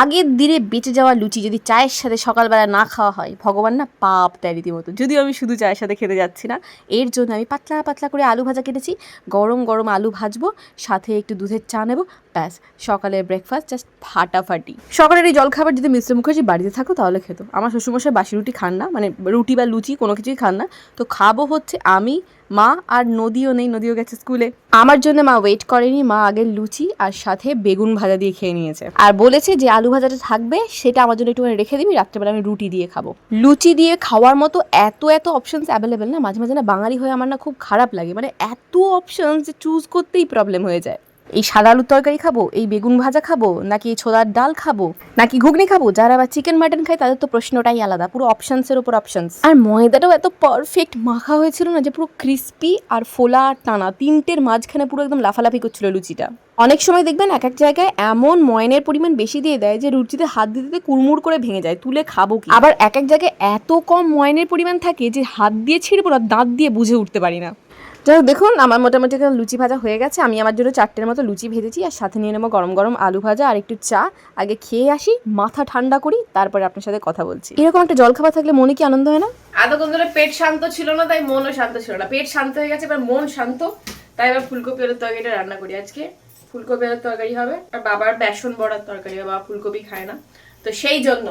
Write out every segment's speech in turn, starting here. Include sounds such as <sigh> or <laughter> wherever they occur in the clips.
আগের দিনে বেঁচে যাওয়া লুচি যদি চায়ের সাথে সকালবেলা না খাওয়া হয়, ভগবান না পাপ দেয় রীতিমতো। যদিও আমি শুধু চায়ের সাথে খেতে যাচ্ছি না, এর জন্য আমি পাতলা পাতলা করে আলু ভাজা কেটেছি। গরম গরম আলু ভাজবো, সাথে একটু দুধের চা নেব, ব্যাস, সকালের ব্রেকফাস্ট জাস্ট ফাটাফাটি। সকালের এই জলখাবার যদি মিশ্র মুখার্জি বাড়িতে থাকো, তাহলে খেতো। আমার শ্বশুরমশাই বাসি রুটি খান না মানে রুটি বা লুচি কোনো কিছুই খান না। তো খাব হচ্ছে আমি মা আর নদীও নেই, নদীও গেছে স্কুলে। আমার জন্য মা ওয়েট করেনি, মা আগে লুচি আর সাথে বেগুন ভাজা দিয়ে খেয়ে নিয়েছে। আর বলেছে যে আলু ভাজাটা থাকবে, সেটা আমার জন্য একটুখানি রেখে দিবি, রাত্রেবেলা আমি রুটি দিয়ে খাব। লুচি দিয়ে খাওয়ার মতো এত এত অপশনস অ্যাভেলেবেল না, মাঝে মাঝে না বাঙালি হয়ে আমার না খুব খারাপ লাগে। মানে এত অপশনস যে চুজ করতেই প্রবলেম হয়ে যায়। এই সাদা আলুর তরকারি খাব, এই বেগুন ভাজা খাব, নাকি ছোলার ডাল খাব, নাকি ঘুগনি খাব? যারা আবার চিকেন মাটন খায়, তাদের তো প্রশ্নটাই আলাদা, পুরো অপশনসের উপর অপশনস আর ময়দাটাও এত পারফেক্ট মাখা হয়েছিল না যে পুরো ক্রিস্পি আর ফোলা আর টানা, তিনটের মাঝখানে পুরো একদম লাফালাফি করছিল লুচিটা। অনেক সময় দেখবেন এক এক জায়গায় এমন ময়নের পরিমাণ বেশি দিয়ে দেয় যে রুচিতে হাত দিতে দিতে কুড়মুড় করে ভেঙে যায়, তুলে খাব কি? আবার এক এক জায়গায় এত কম ময়নের পরিমাণ থাকে যে হাত দিয়ে ছিঁড়বো না, দাঁত দিয়ে বুঝে উঠতে পারি না। যাই দেখুন, আমার মোটামুটি লুচি ভাজা হয়ে গেছে। আমি আমার জন্য চারটের মতো লুচি ভেজেছি, আর সাথে নিয়ে নেব গরম গরম আলু ভাজা আর একটু চা। আগে খেয়ে আসি, মাথা ঠান্ডা করি, তারপরে আপনার সাথে কথা বলছি। এরকম একটা জলখাবার থাকলে মনে কি আনন্দ হয় না? এতক্ষণ ধরে পেট শান্ত ছিল না, তাই মনও শান্ত ছিল না। পেট শান্ত হয়ে গেছে, এবার মন শান্ত। তাই এবার ফুলকপি আলুর তরকারিটা রান্না করি আজকে। ফুলকপি আলুর তরকারি হবে, আর বাবার বেসন বড়ার তরকারি হবে, বাবা ফুলকপি খায় না। তো সেই জন্য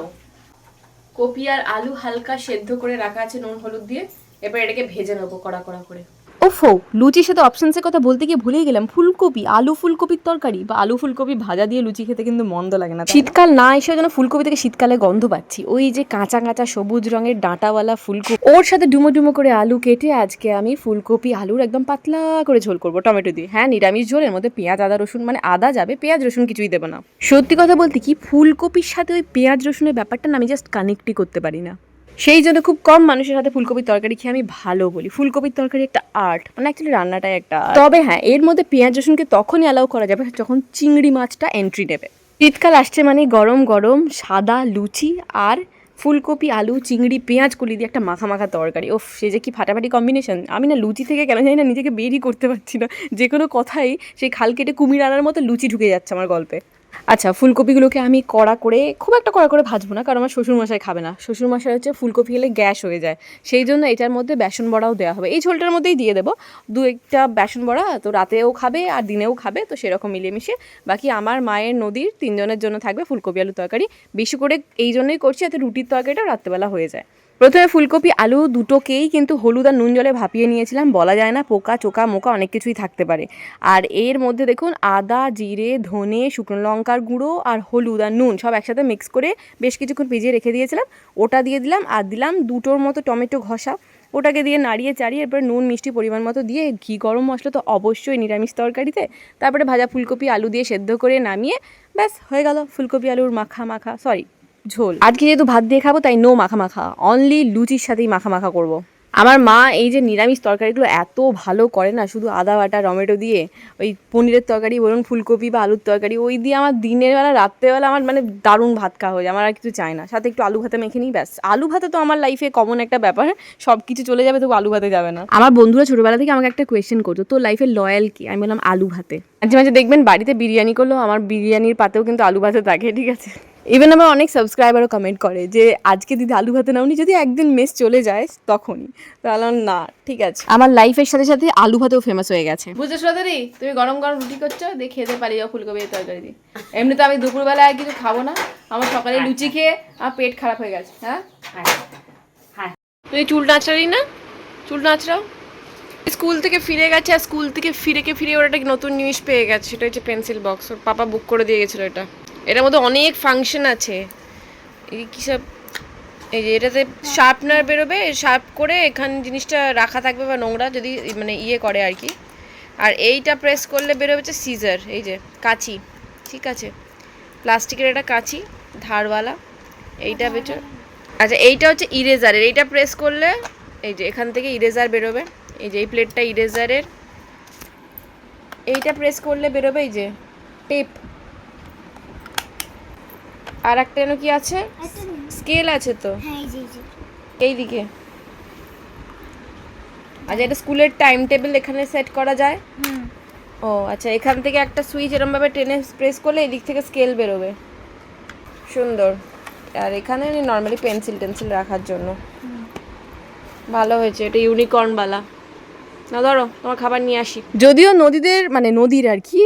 কপি আর আলু হালকা সেদ্ধ করে রাখা আছে নুন, হলুদ দিয়ে। এবার এটাকে ভেজে নেব কড়া কড়া করে। ওফো, লুচির সাথে অপশনসের কথা বলতে গিয়ে ভুলেই গেলাম। ফুলকপি, আলু ফুলকপির তরকারি বা আলু ফুলকপি ভাজা দিয়ে লুচি খেতে কিন্তু মন্দ লাগে না শীতকাল না এসেও যেন ফুলকপি থেকে শীতকালে গন্ধ পাচ্ছি। ওই যে কাঁচা কাঁচা সবুজ রঙের ডাঁটাওয়ালা ফুলকপি। ওর সাথে ডুমো ডুমো করে আলু কেটে আজকে আমি ফুলকপি আলুর একদম পাতলা করে ঝোল করব, টমেটো দিয়ে। হ্যাঁ নিরামিষ ঝোলের মধ্যে পেঁয়াজ, আদা, রসুন মানে আদা যাবে, পেঁয়াজ, রসুন কিছুই দেবো না। সত্যি কথা বলতে কি, ফুলকপির সাথে ওই পেঁয়াজ, রসুনের ব্যাপারটা না আমি জাস্ট কানেক্টই করতে পারি না। সেই জন্য খুব কম মানুষের সাথে ফুলকপির তরকারি খেয়ে আমি ভালো বলি। ফুলকপির তরকারি একটা আর্ট মানে অ্যাকচুয়ালি রান্নাটাই একটা তবে হ্যাঁ এর মধ্যে পেঁয়াজ রসুনকে তখনই অ্যালাউ করা যাবে যখন চিংড়ি মাছটা এন্ট্রি নেবে। শীতকাল আসছে মানে গরম গরম সাদা লুচি আর ফুলকপি, আলু, চিংড়ি, পেঁয়াজ, কলি দিয়ে একটা মাখা মাখা তরকারি। ওফ, সে যে কি ফাটাফাটি কম্বিনেশন আমি না লুচি থেকে কেন জানি না নিজেকে বেরই করতে পারছি না। যে কোনো কথাই সেই খাল কেটে কুমির আনার মতো লুচি ঢুকে যাচ্ছে আমার গল্পে। আচ্ছা ফুলকপিগুলোকে আমি কড়া করে, খুব একটা কড়া করে ভাজবো না, কারণ আমার শ্বশুরমশাই খাবে না। শ্বশুরমশাই হচ্ছে ফুলকপি খেলে গ্যাস হয়ে যায়। সেই জন্য এটার মধ্যে বেসন বড়াও দেওয়া হবে। এই ঝোলটার মধ্যেই দিয়ে দেবো। দু একটা বেসন বড়া, তো রাতেও খাবে আর দিনেও খাবে, তো সেরকম মিলিয়ে বাকি আমার মায়ের নদীর তিনজনের জন্য থাকবে ফুলকপি আলু তরকারি। বেশি করে এই জন্যই করছি, যাতে রুটির তরকারিটাও রাত্রেবেলা হয়ে যায়। প্রথমে ফুলকপি, আলু দুটোকেই কিন্তু হলুদ আর নুন জলে ভাপিয়ে নিয়েছিলাম। বলা যায় না, পোকা, চোকা, মোকা অনেক কিছুই থাকতে পারে। আর এর মধ্যে দেখুন, আদা, জিরে, ধনে, শুকনো লঙ্কার গুঁড়ো আর হলুদ আর নুন সব একসাথে মিক্স করে বেশ কিছুক্ষণ ভিজিয়ে রেখে দিয়েছিলাম। ওটা দিয়ে দিলাম আর দিলাম দুটোর মতো টমেটো ঘষা। ওটাকে দিয়ে নাড়িয়ে চাড়িয়ে এরপরে নুন, মিষ্টি পরিমাণ মতো দিয়ে ঘি, গরম মশলা তো অবশ্যই নিরামিষ তরকারিতে। তারপরে ভাজা ফুলকপি, আলু দিয়ে সেদ্ধ করে নামিয়ে ব্যাস, হয়ে গেল। ফুলকপি, আলুর মাখা মাখা সরি ঝোল। আজকে যেহেতু ভাত দিয়ে খাব তাই নো মাখা মাখা অনলি লুচির সাথেই মাখা মাখা করব। আমার মা এই যে নিরামিষ তরকারিগুলো এত ভালো করে না শুধু আদা বাটা টমেটো দিয়ে ওই পনিরের তরকারি বলুন ফুলকপি বা আলুর তরকারি ওই দিয়ে আমার দিনের বেলা রাত্রেবেলা আমার মানে দারুণ ভাত খাওয়া হয়ে যায় আমার আর কিছু চাই না। সাথে একটু আলু ভাতে মেখে নিই ব্যাস। আলু ভাতে তো আমার লাইফে কমন একটা ব্যাপার সব কিছু চলে যাবে তবু আলু ভাতে যাবে না। আমার বন্ধুরা ছোটোবেলা থেকে আমাকে একটা কোয়েশ্চেন করতো তোর লাইফে লয়াল কি? আমি বললাম আলু ভাতে। মাঝে মাঝে দেখবেন বাড়িতে বিরিয়ানি করলেও আমার বিরিয়ানির পাতেও কিন্তু আলু ভাতে থাকে ঠিক আছে? ইভেন আমার অনেক সাবস্ক্রাইবারও কমেন্ট করে যে আজকে দিদি আলু ভাতে নাওনি যদি একদিন মেস চলে যায় তখনই। তাহলে না ঠিক আছে। আমার লাইফের সাথে সাথে আলু ভাতেও ফেমাস হয়ে গেছে। বুঝতে শ্রোতারি তুমি গরম গরম রুটি করছ দিয়ে খেতে পারি যাও ফুলকপি তরকারি দিয়ে। এমনি তো আমি দুপুরবেলা আর কিছু খাব না আমার সকালে লুচি খেয়ে আমার পেট খারাপ হয়ে গেছে হ্যাঁ? হ্যাঁ তুমি চুল নাচড়ালি না? চুল নাচড়াও। স্কুল থেকে ফিরে গেছে আর স্কুল থেকে ফিরেকে ফিরে ওর একটা নতুন জিনিস পেয়ে গেছে সেটা হচ্ছে পেন্সিল বক্স ওর পাপা বুক করে দিয়ে গেছিল এটা। এটার মধ্যে অনেক ফাংশন আছে। এই কী সব এই যে এটাতে শার্পনার বেরোবে শার্প করে এখানে জিনিসটা রাখা থাকবে বা নোংরা যদি মানে ইয়ে করে আর কি। আর এইটা প্রেস করলে বেরোবে হচ্ছে সিজার এই যে কাঁচি ঠিক আছে? প্লাস্টিকের এটা কাঁচি ধারওয়ালা এইটা বেচো আচ্ছা এইটা হচ্ছে ইরেজারের এইটা প্রেস করলে এই যে এখান থেকে ইরেজার বেরোবে। এই যে এই প্লেটটা ইরেজারের এইটা প্রেস করলে বেরোবে এই যে টেপ আর একটা যেন কি আছে? স্কেল আছে তো। এই দিকে আচ্ছা এটা স্কুলের টাইম টেবিল এখানে সেট করা যায়? ও আচ্ছা এখান থেকে একটা সুইচ এরমভাবে টেনে প্রেস করলে এদিক থেকে স্কেল বেরোবে। সুন্দর। আর এখানে নর্মালি পেন্সিল টেন্সিল রাখার জন্য। ভালো হয়েছে এটা ইউনিকর্নওয়ালা না, ধরো, তোমার খাবার নিয়ে আসি। যদিও নদীদের মানে নদীর আর কি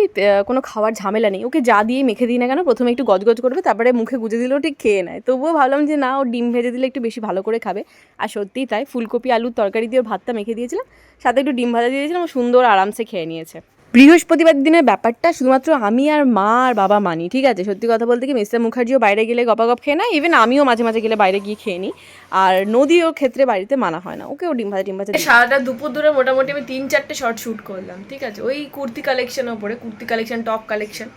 কোনো খাওয়ার ঝামেলা নেই। ওকে যা দিয়ে মেখে দিই না কেন, প্রথমে একটু গজগজ করবে তারপরে মুখে গুজে দিলেও ঠিক খেয়ে নেয়। তবুও ভাবলাম যে না, ও ডিম ভেজে দিলে একটু বেশি ভালো করে খাবে। আর সত্যিই তাই, ফুলকপি, আলুর তরকারি দিয়ে ভাতটা মেখে দিয়েছিলাম। সাথে একটু ডিম ভাজা দিয়েছিলাম সুন্দর আরামসে খেয়ে নিয়েছে। বৃহস্পতিবার দিনের ব্যাপারটা শুধুমাত্র আমি আর মা আর বাবা মানি ঠিক আছে? সত্যি কথা বলতে কি মিস্টার মুখার্জিও বাইরে গেলে গপাগপ খেয়ে নেয় ইভেন আমিও মাঝে মাঝে গেলে বাইরে গিয়ে খেয়ে নিই। আর নদীও ক্ষেত্রে বাড়িতে মানা হয় না ওকে ও ডিম ভাজা ডিম ভাজা সারাটা দুপুর ধরে মোটামুটি আমি তিন চারটে শর্ট শ্যুট করলাম ঠিক আছে? ওই কুর্তি কালেকশন ওপরে কুর্তি কালেকশন টপ কালেকশন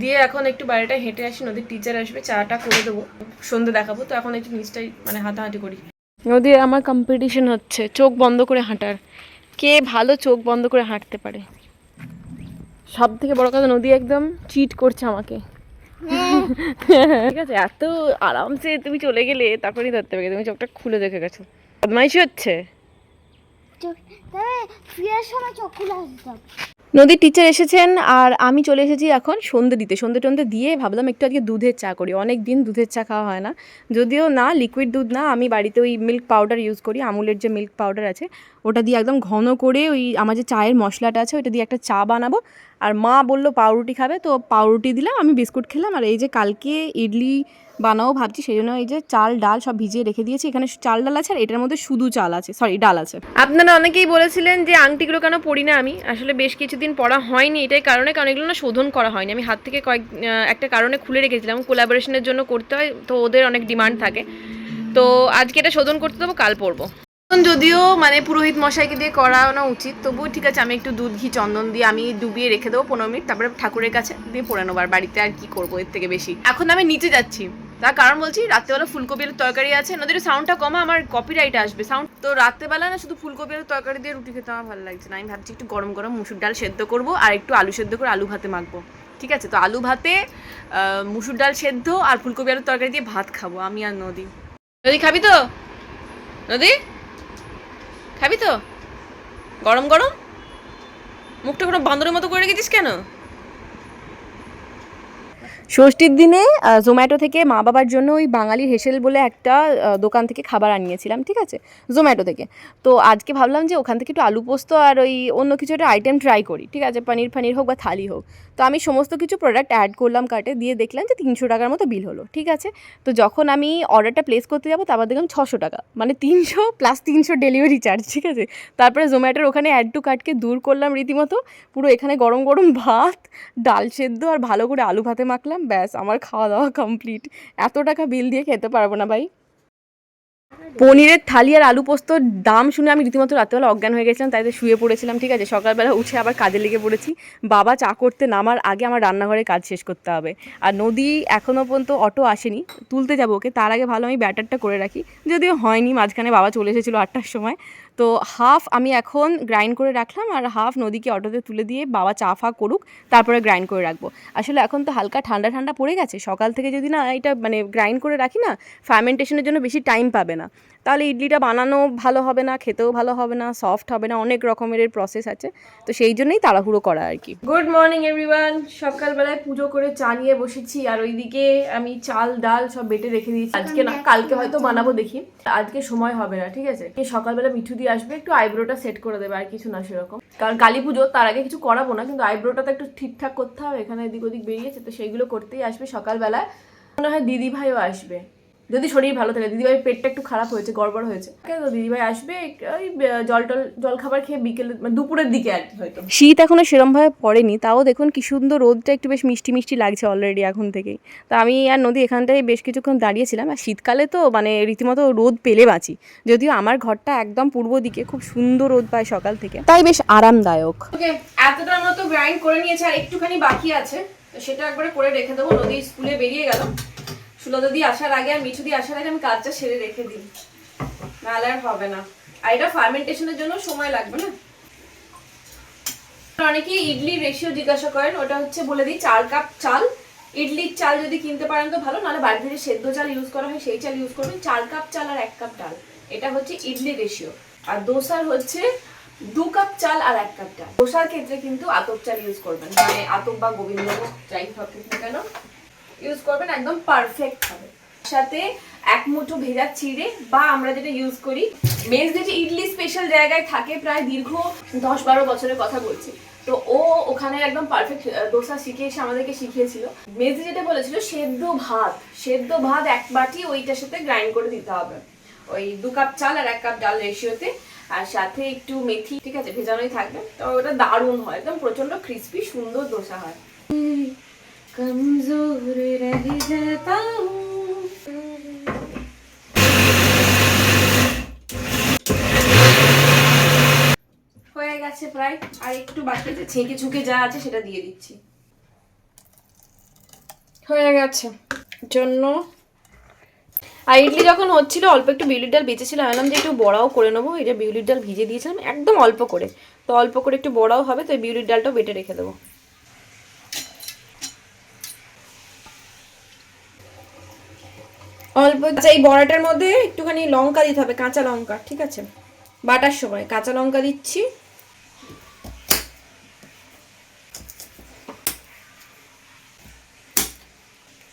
দিয়ে এখন একটু বাইরেটা হেঁটে আসি নদীর টিচার আসবে চাটা করে দেবো সন্ধে দেখাবো তো এখন একটু নিচটাই মানে হাঁটাহাঁটি করি। নদীর আমার কম্পিটিশন হচ্ছে চোখ বন্ধ করে হাঁটার। কে ভালো চোখ বন্ধ করে হাঁটতে পারে? সব থেকে বড় কথা নদী একদম চিট করছে আমাকে। ঠিক আছে এত আরামসে তুমি চলে গেলে তারপরেই ধরতে পারবে তুমি চোখটা খুলে দেখে গেছো। বদমাইশি হচ্ছে? নদীর টিচার এসেছেন আর আমি চলে এসেছি এখন সন্ধে দিতে। সন্ধে টন্ধে দিয়ে ভাবলাম একটু আজকে দুধের চা করি অনেক দিন দুধের চা খাওয়া হয় না। যদিও না লিকুইড দুধ না আমি বাড়িতে ওই মিল্ক পাউডার ইউজ করি আমুলের যে মিল্ক পাউডার আছে ওটা দিয়ে একদম ঘন করে ওই আমার যে চায়ের মশলাটা আছে ওটা দিয়ে একটা চা বানাবো। আর মা বলল পাউরুটি খাবে, তো পাউরুটি দিলাম, আমি বিস্কুট খেলাম। আর এই যে কালকে ইডলি বানাবো ভাবছি, সেই জন্য এই যে চাল, ডাল সব ভিজিয়ে রেখে দিয়েছি। এখানে চাল, ডাল আছে আর এটার মধ্যে শুধু চাল আছে সরি ডাল আছে। আপনারা অনেকেই বলেছিলেন যে আংটিগুলো কেন পড়ি না আমি। আসলে বেশ কিছুদিন পড়া হয়নি এটাই কারণে, কারণ এগুলো না শোধন করা হয়নি। আমি হাত থেকে কয়েক একটা কারণে খুলে রেখেছিলাম। কোলাবোরেশনের জন্য করতে হয়, তো ওদের অনেক ডিমান্ড থাকে। তো আজকে এটা শোধন করতে দেবো, কাল এখন যদিও মানে পুরোহিত মশাইকে দিয়ে করানো উচিত, তবুও ঠিক আছে, আমি একটু দুধ, ঘি, চন্দন দিয়ে আমি ডুবিয়ে রেখে দেবো পনেরো মিনিট, তারপরে ঠাকুরের কাছে দিয়ে পড়ে নেব, আর বাড়িতে আর কি করব এর থেকে বেশি। এখন আমি নিচে যাচ্ছি। তার কারণ বলছি, রাত্রেবেলা ফুলকপি আলুর তরকারি আছে নদীর সাউন্ডটা কমা, আমার কপিরাইট আসবে। সাউন্ড তো রাত্রেবেলা না শুধু ফুলকপি আলুর তরকারি দিয়ে রুটি খেতে আমার ভালো লাগছে না। আমি ভাবছি একটু গরম গরম মুসুর ডাল সেদ্ধ করব আর একটু আলু সেদ্ধ করে আলু ভাতে মাখবো। ঠিক আছে? তো আলু ভাতে মুসুর ডাল সেদ্ধ আর ফুলকপি আলুর তরকারি দিয়ে ভাত খাব, আমি আর নদী। নদী খাবি তো? নদী? খাবি তো? গরম গরম? মুখটা কোনো বান্দরের মতো করে রেখেছিস কেন? ষষ্ঠীর দিনে জোম্যাটো থেকে মা বাবার জন্য ওই বাঙালির হেসেল বলে একটা দোকান থেকে খাবার আনিয়েছিলাম, ঠিক আছে? জোম্যাটো থেকে। তো আজকে ভাবলাম যে ওখান থেকে একটু আলু পোস্ত আর ওই অন্য কিছু একটা আইটেম ট্রাই করি, ঠিক আছে? পনির ফানির হোক বা থালি হোক। তো আমি সমস্ত কিছু প্রোডাক্ট অ্যাড করলাম কার্টে দিয়ে দেখলাম যে তিনশো টাকার মতো বিল হলো, ঠিক আছে? তো যখন আমি অর্ডারটা প্লেস করতে যাব, তারপর দেখলাম ছশো টাকা মানে তিনশো প্লাস তিনশো ডেলিভারি চার্জ ঠিক আছে? তারপরে জোম্যাটোর ওখানে অ্যাড টু কার্টকে দূর করলাম রীতিমতো, পুরো এখানে গরম গরম ভাত, ডাল সেদ্ধ আর ভালো করে আলু ভাতে মাখলাম। ব্যাস, আমার খাওয়া দাওয়া কমপ্লিট এত টাকা বিল দিয়ে খেতে পারব না ভাই। পনিরের থালি আর আলু পোস্তর দাম শুনে আমি রীতিমতো রাত্রেবেলা অজ্ঞান হয়ে গেছিলাম, তাই শুয়ে পড়েছিলাম, ঠিক আছে? সকালবেলা উঠে আবার কাজে লেগে পড়েছি। বাবা চা করতে নামার আগে আমার রান্নাঘরে কাজ শেষ করতে হবে। আর নদী এখনও পর্যন্ত অটো আসেনি, তুলতে যাব ওকে। তার আগে ভালো আমি ব্যাটারটা করে রাখি। যদিও হয়নি, মাঝখানে বাবা চলে এসেছিল আটটার সময়। তো হাফ আমি এখন গ্রাইন্ড করে রাখলাম আর হাফ নদীকে অটোতে তুলে দিয়ে বাবা চা ফা করুক, তারপরে গ্রাইন্ড করে রাখব। আসলে এখন তো হালকা ঠান্ডা ঠান্ডা পড়ে গেছে, সকাল থেকে যদি না এটা মানে গ্রাইন্ড করে রাখি না ফার্মেন্টেশনের জন্য বেশি টাইম পাবে না। তাহলে ইডলিটা বানানো ভালো হবে না, খেতেও ভালো হবে না সফট হবে না, অনেক রকমের প্রসেস আছে। তো সেই জন্যই তাড়াহুড়ো করা আর কি। গুড মর্নিং এভরিওয়ান সকালবেলায় পুজো করে চা নিয়ে বসেছি, আর ওইদিকে আমি চাল, ডাল সব বেটে রেখে দিয়েছি। আজকে না, কালকে হয়তো বানাবো দেখি। আজকে সময় হবে না, ঠিক আছে? সকালবেলা মিঠু দিয়ে আসবে, একটু আইব্রোটা সেট করে দেবে, আর কিছু না সেরকম। কারণ কালী পুজো, তার আগে কিছু করাবো না, কিন্তু আইব্রোটা তো একটু ঠিকঠাক করতে হবে, এখানে এদিক ওদিক বেরিয়েছে, তো সেইগুলো করতেই আসবে সকালবেলায়। মনে হয় দিদি ভাইও আসবে। যদি শরীর ভালো থাকে দিদিভাই পেটটা একটু খারাপ হয়েছে গড়বড় হয়েছে। তো দিদিভাই আসবে ওই জল টল জল খাবার খেয়ে বিকেলে মানে দুপুরের দিকে আর কি হয়তো। শীত এখনও সেরমভাবে পড়েনি তাও দেখুন কি সুন্দর রোদটা একটু বেশ মিষ্টি মিষ্টি লাগছে অলরেডি এখন থেকেই। তা আমি আর নদী এখানটায় বেশ কিছুক্ষণ দাঁড়িয়েছিলাম আর শীতকালে তো মানে রীতিমতো রোদ পেলে বাঁচি। যদিও আমার ঘরটা একদম পূর্ব দিকে খুব সুন্দর রোদ পায় সকাল থেকে। তাই বেশ আরামদায়ক। ওকে এতটার মতো গ্রাইন্ড করে নিয়েছে আর একটুখানি বাকি আছে তো সেটা একবারে করে রেখে দেবো। নদী স্কুলে বেরিয়ে গেল। সুলতা দি আসার আগে আর মিঠু দিয়ে আসার আগে আমি কাজটা সেরে রেখে দিই। নাহলে আর হবে না। আর এটা ফার্মেন্টেশনের জন্য সময় লাগবে না। অনেকেই ইডলি রেশিও জিজ্ঞাসা করেন, ওটা হচ্ছে বলে দিই চার কাপ চাল। ইডলির চাল যদি কিনতে পারেন তো ভালো, নাহলে বাড়ি থেকে সেদ্ধ চাল ইউজ করা হয় সেই চাল ইউজ করবেন। চার কাপ চাল আর এক কাপ ডাল। এটা হচ্ছে ইডলি রেশিও আর দোসার হচ্ছে দু কাপ চাল আর এক কাপ ডাল। দোসার ক্ষেত্রে কিন্তু আতপ চাল ইউজ করবেন। মানে আতপ বা গোবিন্দভোগ, যাই হোক কেন। ইউজ করবেন, একদম পারফেক্ট হবে। সাথে এক মুঠো ভেজা চিড়ে বা আমরা যেটা ইউজ করি মেজ যে ইডলি স্পেশাল জায়গায় থাকে, প্রায় দীর্ঘ দশ বারো বছরের কথা বলছি। তো ও ওখানে একদম পারফেক্ট দোসা শিখে এসে আমাদেরকে শিখিয়েছিল। মেজি যেটা বলেছিল, সেদ্ধ ভাত। সেদ্ধ ভাত এক বাটি ওইটার সাথে গ্রাইন্ড করে দিতে হবে। ওই দু কাপ চাল আর এক কাপ ডাল রেশিওতে আর সাথে একটু মেথি, ঠিক আছে, ভেজানোই থাকবে। তো ওটা দারুণ হয়, একদম প্রচণ্ড ক্রিস্পি সুন্দর দোসা হয়। রহ যাতা হুঁ। হয়ে গেছে প্রায়, আর একটু বাকি আছে ছেঁকে ছুঁকে যা আছে সেটা দিয়ে দিচ্ছি। হয়ে গেছে। জন্য। আর ইডলি যখন হচ্ছিল, অল্প একটু বিউলির ডাল বেঁচেছিল আনলাম যে একটু বড়াও করে নেব। এটা বিউলির ডাল ভিজে দিয়েছিলাম, একদম অল্প করে। তো অল্প করে একটু বড়াও হবে, তো এই বিউলির ডালটাও বেটে রেখে দেবো। অল্প এই বড়াটার মধ্যে একটুখানি লঙ্কা দিতে হবে, কাঁচা লঙ্কা, ঠিক আছে? বাটার সময়, কাঁচা লঙ্কা দিচ্ছি।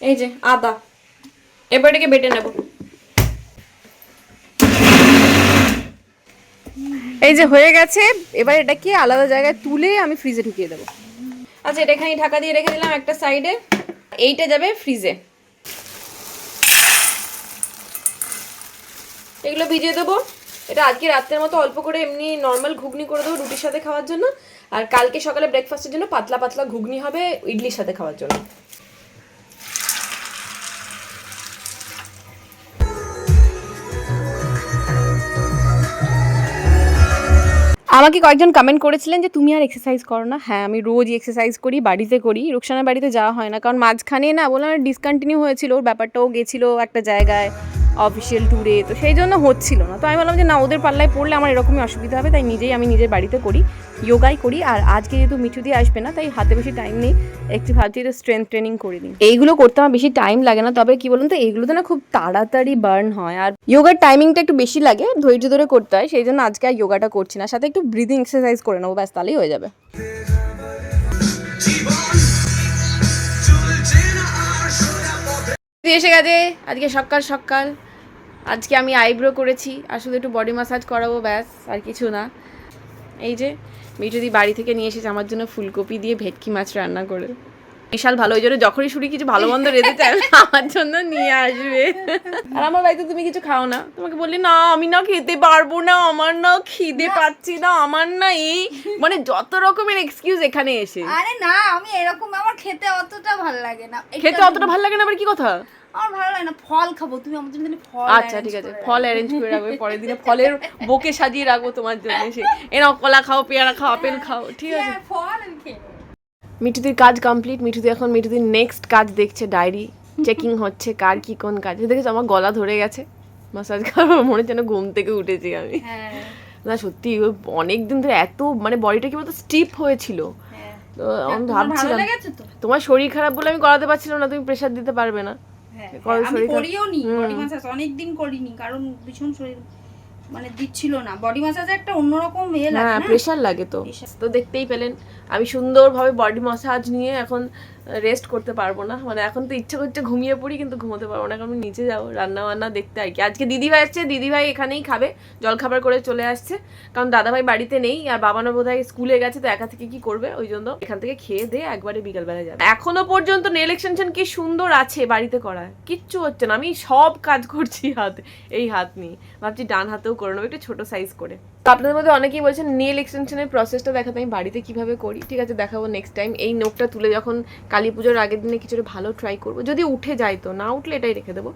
এই যে, আদা। এবার এটাকে বেটে নেব। এই যে, হয়ে গেছে। এবার এটাকে আলাদা জায়গায় তুলে আমি ফ্রিজে ঢুকিয়ে দেবো। আচ্ছা এটা এখানে ঢাকা দিয়ে রেখে দিলাম একটা সাইডে এইটা যাবে ফ্রিজে এগুলো ভিজিয়ে দেবো। এটা আজকে রাত্রের মতো অল্প করে এমনি নর্মাল ঘুগনি করে দেবো রুটির সাথে খাওয়ার জন্য। আর কালকে সকালে ব্রেকফাস্টের জন্য পাতলা পাতলা ঘুগনি হবে ইডলির সাথে খাওয়ার জন্য। আমাকে কয়েকজন কমেন্ট করেছিলেন যে, তুমি আর এক্সারসাইজ করো না? হ্যাঁ আমি রোজই এক্সারসাইজ করি, বাড়িতে করি। রুকসানের বাড়িতে যাওয়া হয় না। কারণ মাঝখানে না বললাম ডিসকন্টিনিউ হয়েছিল, ওর ব্যাপারটাও গেছিল একটা জায়গায়। অফিসিয়াল ট্যুরে তো সেই জন্য হচ্ছিল না। তো আমি বললাম যে না, ওদের পাল্লায় পড়লে আমার এরকমই অসুবিধা হবে, তাই নিজেই আমি নিজের বাড়িতে করি যোগাই করি, আর আজকে যেহেতু মিঠু দিয়ে আসবে না, তাই হাতে বেশি টাইম নেই, একটু ভাবছি একটু স্ট্রেংথ ট্রেনিং করে নিই। এইগুলো করতে আমার বেশি টাইম লাগে না, তবে কি বলুন তো, এইগুলোতে না খুব তাড়াতাড়ি বার্ন হয়, আর যোগার টাইমিংটা একটু বেশি লাগে, ধৈর্য ধরে করতে হয়, সেই জন্য আজকে আর যোগাটা করছি না, সাথে একটু ব্রিদিং এক্সারসাইজ করে নেব, ব্যাস, তাহলেই হয়ে যাবে। এসে গেছে? আজকে সকাল সকাল। আজকে আমি আইব্রো করেছি, আর শুধু একটু বডি মাসাজ করাবো, ব্যাস, আর কিছু না। এই যে মেয়ে যদি বাড়ি থেকে নিয়ে এসেছে, আমার জন্য ফুলকপি দিয়ে ভেটকি মাছ রান্না করে। বিশাল ভালো ওই জন্য যখনই শুনি কিছু ভালো মন্দ রেঁধে চাই <laughs> আমার জন্য নিয়ে আসবে। আর আমার বাড়িতে তুমি কিছু খাও না। তোমাকে বললি না আমি না খেতে পারব না আমার না খিদে পাচ্ছি না আমার না এই মানে যত রকমের এক্সকিউজ এখানে এসে। আরে না আমি এরকম আমার খেতে অতটা ভালো লাগে না। খেতে অতটা ভালো লাগে না আবার কি কথা? আমার ভালো লাগে না ফল খাব। তুমি আমার জন্য ফল আচ্ছা ঠিক আছে ফল অ্যারেঞ্জ করে রাখবে পরের দিনে <laughs> ফলের বোকে সাজিয়ে রাখব তোমার জন্য এসে। এ নাও কলা খাও পেয়ারা খাও আপেল খাও ঠিক আছে। হ্যাঁ, ফল আমি খেয়ে। মিঠুদির কাজ কমপ্লিট মিঠুদি এখন মিঠুদির নেক্সট কাজ দেখছে ডায়েরি চেকিং হচ্ছে কার কি কোন কাজ। দেখেছ আমার গলা ধরে গেছে। মাসাজ করার মনে হচ্ছে যেন ঘুম থেকে উঠেছি আমি। হ্যাঁ। না সত্যি অনেক দিন ধরে এত মানে বডিটা কি বলতো স্টিপ হয়েছিল। হ্যাঁ। তো আমি ভাবছিলাম তোমার শরীর খারাপ বলে আমি করাতে পারছিলাম না তুমি প্রেশার দিতে পারবে না। হ্যাঁ আমি করিও নি বডি অনেক দিন করিনি কারণ ভীষণ শরীর মানে দিচ্ছিল না। বডি ম্যাসাজ একটা অন্যরকম এ লাগে হ্যাঁ প্রেশার লাগে তো। তো দেখতেই পেলেন আমি সুন্দরভাবে বডি মাসাজ নিয়ে এখন রেস্ট করতে পারব না। মানে এখন তো ইচ্ছে করছে ঘুমিয়ে পড়ি, কিন্তু ঘুমোতে পারব না। কারণ নিচে যাব রান্না বান্না দেখতে আর কি। আজকে দিদিভাই আসছে দিদিভাই এখানেই খাবে, জলখাবার করে চলে আসছে। কারণ দাদাভাই বাড়িতে নেই, আর বাবানো বোধহয় স্কুলে গেছে, তো একা থেকে কি করবে? ওই জন্য এখান থেকে খেয়ে দিয়ে একবারে বিকালবেলা যাবে। এখনও পর্যন্ত নেল এক্সটেনশন কি সুন্দর আছে বাড়িতে করা কিচ্ছু হচ্ছে না। আমি সব কাজ করছি হাতে, এই হাত নিয়ে। ভাবছি ডান হাতেও করে নেব, একটু ছোট সাইজ করে। তো আপনাদের মধ্যে অনেকেই বলছেন নেল এক্সটেনশনের প্রসেসটা দেখাতে আমি বাড়িতে কীভাবে করি। ঠিক আছে দেখাবো নেক্সট টাইম এই নোকটা তুলে যখন কালী পুজোর আগের দিনে কিছুটা ভালো ট্রাই করব যদি উঠে যায় তো না উঠলে এটাই রেখে দেবো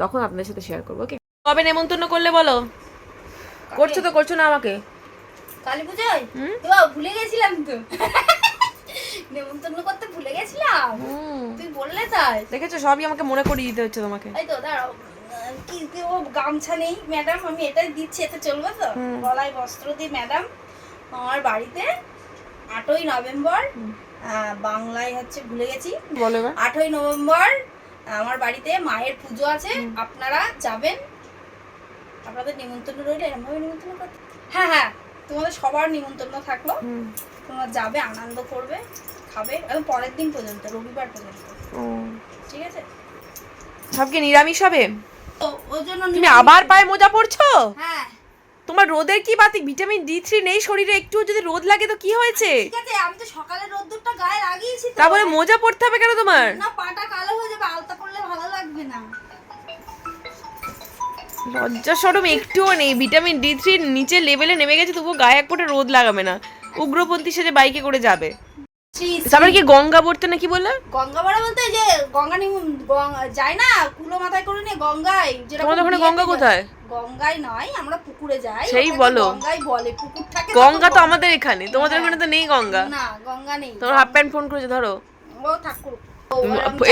তখন আপনাদের সাথে শেয়ার করব ওকে কবে নেমন্তন্ন করলে বলো? করছ তো করছ না আমাকে? কালী পুজোয়? ভুলে গেছিলাম তো। নেমন্তন্ন করতে ভুলে গেছিলাম। তুই বললে তাই। দেখেছ সবই আমাকে মনে করিয়ে দিতে হচ্ছে তোমাকে। এই তো দাঁড়াও। কি ও গামছা নেই ম্যাডাম আমি এটাই দিচ্ছি এতে চলবে তো? গলায় বস্ত্র দিই ম্যাডাম আমার বাড়িতে আটই নভেম্বর বাংলায় হচ্ছে ভুলে গেছি। আটই নভেম্বর আমার বাড়িতে মায়ের পুজো আছে আপনারা যাবেন। আপনাদের নিমন্ত্রণ রইলে এরমভাবে নিমন্ত্রণ করতে? হ্যাঁ হ্যাঁ তোমাদের সবার নিমন্ত্রণ থাকল। তোমরা যাবে আনন্দ করবে খাবে একদম পরের দিন পর্যন্ত রবিবার পর্যন্ত। ঠিক আছে? সবকে নিরামিষ হবে? তুমি আবার পায়ে মোজা পড়ছো? হ্যাঁ। তোমার রোদের কি বাতিক? ভিটামিন ডি থ্রি নেই শরীরে একটু যদি রোদ লাগে তো কি হয়েছে? ঠিক আছে আমি তো সকালে রোদ্দুরটা গায়ে লাগিয়েছি তারপরে মোজা পড়তে হবে কেন তোমার? না পাটা কালো হয়ে যাবে আলতা করলে ভালো লাগবে না। লজ্জা সরম একটুও নেই। ভিটামিন ডি থ্রির নিচে লেভেলে নেমে গেছে তবুও গায়ে এক ফোঁটা রোদ লাগাবে না। উগ্রপন্থী সেজে বাইকে করে যাবে। তারপরে কি গঙ্গা বলতে নাকি বললে? বড়া বলতে যে গঙ্গা নি যায় না কুলো মাথায় করে নিয়ে গঙ্গায়। যেটা তোমাদের ওখানে গঙ্গা কোথায়? গঙ্গায় নয় আমরা পুকুরে যাই। সেই বলো। গঙ্গায় বলে পুকুর থাকে গঙ্গা তো আমাদের এখানে তোমাদের ওখানে তো নেই গঙ্গা। না গঙ্গা নেই। তোমরা হাফ প্যান্ট ফোন করেছ ধরো। ও ঠাকুর।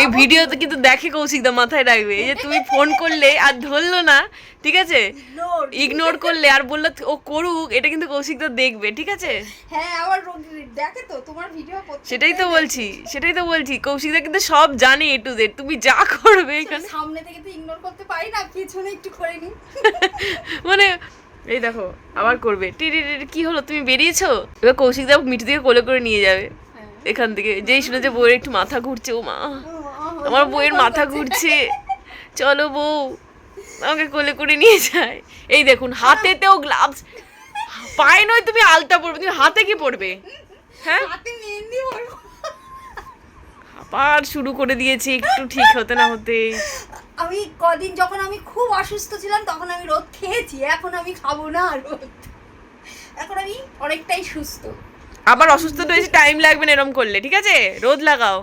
এই। ভিডিওতে কিন্তু দেখে কৌশিকদা মাথায় রাখবে। এই যে তুমি ফোন করলে আর ধরলো না ঠিক আছে? ইগনোর করলে আর বলল ও করুক এটা কিন্তু কৌশিকদা দেখবে ঠিক আছে? হ্যাঁ আবার দেখে তো তোমার ভিডিও সেটাই তো বলছি সেটাই তো বলছি কৌশিকদা কিন্তু সব জানে এ টু জেড তুমি যা করবে এখানে। সামনে থেকে তো ইগনোর করতে পারি না পিছনে একটু করে নি <laughs> মানে এই দেখো আবার করবে টি টি টি, কি হলো তুমি বেরিয়েছো? এবার কৌশিকদা মিঠু থেকে কোলে করে নিয়ে যাবে। এখান থেকে। যেই শুনে যে বউয়ের একটু মাথা ঘুরছে ও মা। আমার বউয়ের মাথা ঘুরছে। চলো বউ আমাকে কোলে করে নিয়ে যায়। এই দেখুন হাতেতেও গ্লাভস পায়ে নয় তুমি আলতা পরবে তুমি হাতে কি পরবে? হ্যাঁ? আবার শুরু করে দিয়েছি একটু ঠিক হতে না হতে। আমি কদিন যখন আমি খুব অসুস্থ ছিলাম তখন আমি রোদ খেয়েছি। এখন আমি খাব না রোদ। এখন আমি অনেকটাই সুস্থ। আবার অসুস্থ হয়েছে টাইম লাগবে না এরম করলে ঠিক আছে? রোদ লাগাও।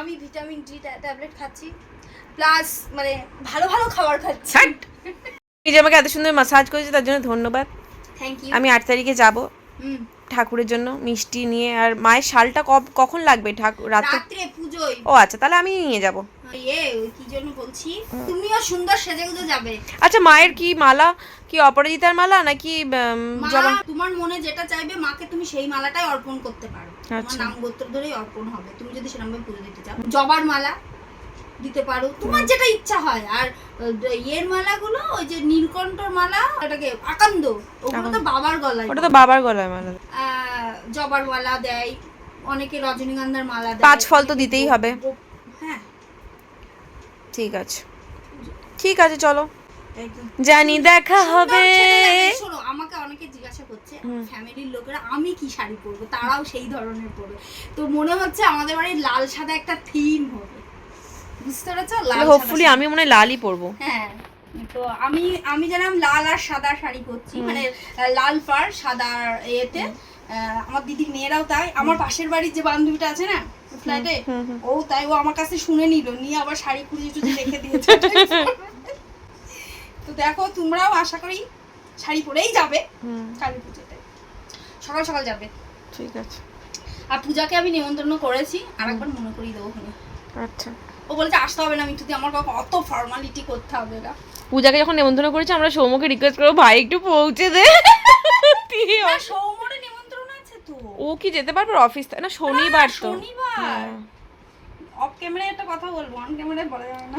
আমি ভিটামিন ডি ট্যাবলেট খাচ্ছি। প্লাস মানে ভালো ভালো খাবার খাচ্ছি। এই যে আমাকে এত সুন্দর মাসাজ করেছে তার জন্য ধন্যবাদ। থ্যাংক ইউ আমি আট তারিখে যাব ঠাকুরের জন্য মিষ্টি নিয়ে আর মায়ের শালটা কখন লাগবে ঠাকুর? রাত্রে? পুজোয়। ও আচ্ছা তাহলে আমি নিয়ে যাব। কি জন্য বলছি? তুমিও সুন্দর সেজে যাবে। আচ্ছা মায়ের কি মালা? কি অপরাজিতার মালা? নাকি তোমার মনে যেটা চাইবে মাকে তুমি সেই মালাটাই অর্পণ করতে পারো। তোমার আচ্ছা। নাম গোত্র ধরেই অর্পণ হবে। তুমি যদি সেরকম পুজো দিতে চাও। জবার মালা দিতে পারো। তোমার যেটা ইচ্ছা হয়। আর ইয়ের মালাগুলো ওই যে নীলকণ্ঠর মালা ওটাকে আকান্দ ওগুলো তো বাবার গলায়। ওটা তো বাবার গলায় মালা। আহ, জবার মালা দেয় অনেকে রজনীগন্ধার মালা দেয়। পাঁচ ফল তো দিতেই হবে। ঠিক আছে। ঠিক আছে চলো। জানি দেখা হবে। শোনো আমাকে অনেকে জিজ্ঞাসা করছে ফ্যামিলির লোকেরা আমি কি শাড়ি পরবো? তারাও সেই ধরনের পরবে। তো মনে হচ্ছে আমাদের বাড়ির লাল সাদা একটা থিম হবে। বুঝতে পেরেছ? লাল হোপফুলি আমি মনে হয় লালই পরবো। হ্যাঁ তো আমি আমি যেরকম লাল আর সাদা শাড়ি পরছি মানে লাল পাড় সাদা এতে আমার দিদির মেয়েরাও তাই। আমার পাশের বাড়ির যে বান্ধবীটা আছে না ফ্ল্যাটে ও তাই ও আমার কাছে শুনে নিল নিয়ে আবার শাড়ি খুঁজে টুজে রেখে দিয়েছে। তো দেখো তোমরাও আশা করি শাড়ি পরেই যাবে কালী পুজোতে। সকাল সকাল যাবে। ঠিক আছে। আর পূজাকে আমি নিমন্ত্রণ করেছি আর একবার মনে করিয়ে দেবো আচ্ছা। ও বলছে আসতে হবে না মিঠুদি আমার অত ফর্মালিটি করতে হবে না। পূজাকে যখন নেমন্তন্ন করেছি আমরা সৌমকে রিকোয়েস্ট করব ভাই একটু পৌঁছে দে। দিয়ে না, সৌমরে নিমন্ত্রণ আছে তো ও কি যেতে পারবে অফিস না শনিবার তো। শনিবার। অফ ক্যামেরায় একটা কথা বলব অন ক্যামেরায় বলা যাবে না।